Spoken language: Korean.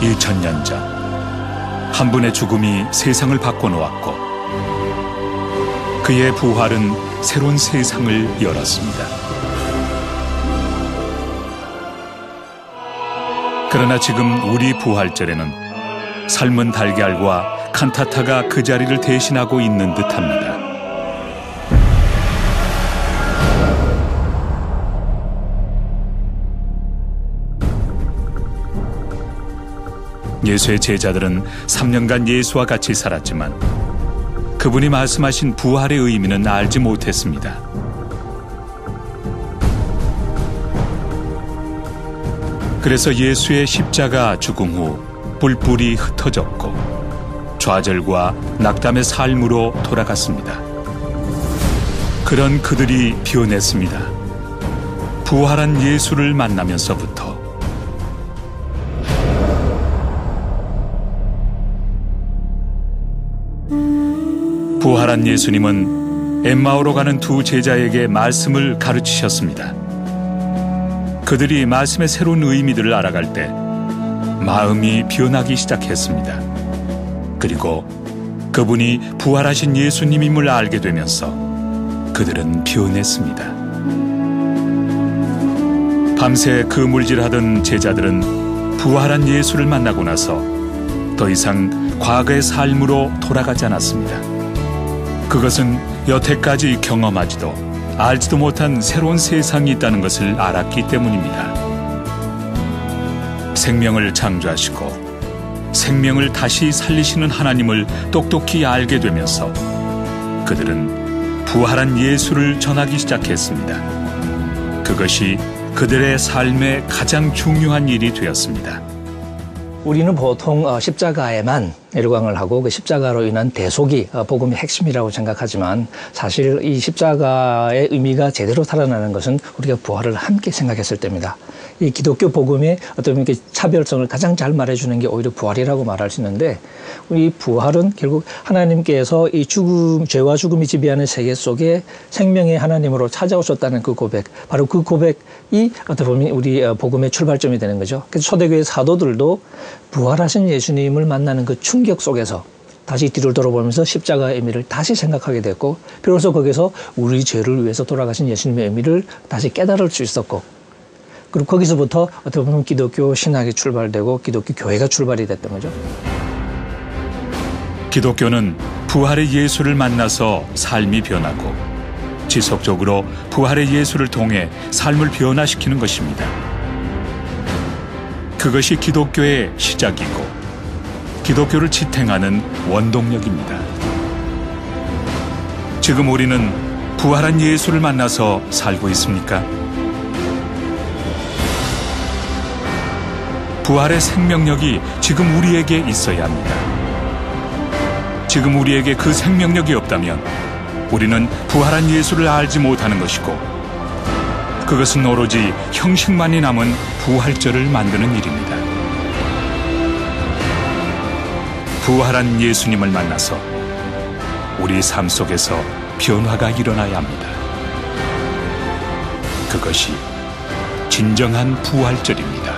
2000년 전 한 분의 죽음이 세상을 바꿔놓았고 그의 부활은 새로운 세상을 열었습니다. 그러나 지금 우리 부활절에는 삶은 달걀과 칸타타가 그 자리를 대신하고 있는 듯합니다. 예수의 제자들은 3년간 예수와 같이 살았지만 그분이 말씀하신 부활의 의미는 알지 못했습니다. 그래서 예수의 십자가 죽음 후 뿔뿔이 흩어졌고 좌절과 낙담의 삶으로 돌아갔습니다. 그런 그들이 비워냈습니다. 부활한 예수를 만나면서부터 부활한 예수님은 엠마오로 가는 두 제자에게 말씀을 가르치셨습니다. 그들이 말씀의 새로운 의미들을 알아갈 때 마음이 변하기 시작했습니다. 그리고 그분이 부활하신 예수님임을 알게 되면서 그들은 변했습니다. 밤새 그물질하던 제자들은 부활한 예수를 만나고 나서 더 이상 과거의 삶으로 돌아가지 않았습니다. 그것은 여태까지 경험하지도 알지도 못한 새로운 세상이 있다는 것을 알았기 때문입니다. 생명을 창조하시고 생명을 다시 살리시는 하나님을 똑똑히 알게 되면서 그들은 부활한 예수를 전하기 시작했습니다. 그것이 그들의 삶의 가장 중요한 일이 되었습니다. 우리는 보통 어, 십자가에만 일광을 하고 그 십자가로 인한 대속이 어, 복음의 핵심이라고 생각하지만 사실 이 십자가의 의미가 제대로 살아나는 것은 우리가 부활을 함께 생각했을 때입니다. 이 기독교 복음의 어떤 이렇게 차별성을 가장 잘 말해주는 게 오히려 부활이라고 말할 수 있는데 이 부활은 결국 하나님께서 이 죽음, 죄와 죽음이 지배하는 세계 속에 생명의 하나님으로 찾아오셨다는 그 고백, 바로 그 고백이 어떻게 보면 우리 어, 복음의 출발점이 되는 거죠. 그래서 초대교회 사도들도 부활하신 예수님을 만나는 그 충격 속에서 다시 뒤를 돌아보면서 십자가의 의미를 다시 생각하게 됐고 비로소 거기서 우리 죄를 위해서 돌아가신 예수님의 의미를 다시 깨달을 수 있었고 그리고 거기서부터 어떻게 보면 기독교 신학이 출발되고 기독교 교회가 출발이 됐던 거죠. 기독교는 부활의 예수를 만나서 삶이 변하고 지속적으로 부활의 예수를 통해 삶을 변화시키는 것입니다. 그것이 기독교의 시작이고 기독교를 지탱하는 원동력입니다. 지금 우리는 부활한 예수를 만나서 살고 있습니까? 부활의 생명력이 지금 우리에게 있어야 합니다. 지금 우리에게 그 생명력이 없다면 우리는 부활한 예수를 알지 못하는 것이고 그것은 오로지 형식만이 남은 부활절을 만드는 일입니다. 부활한 예수님을 만나서 우리 삶 속에서 변화가 일어나야 합니다. 그것이 진정한 부활절입니다.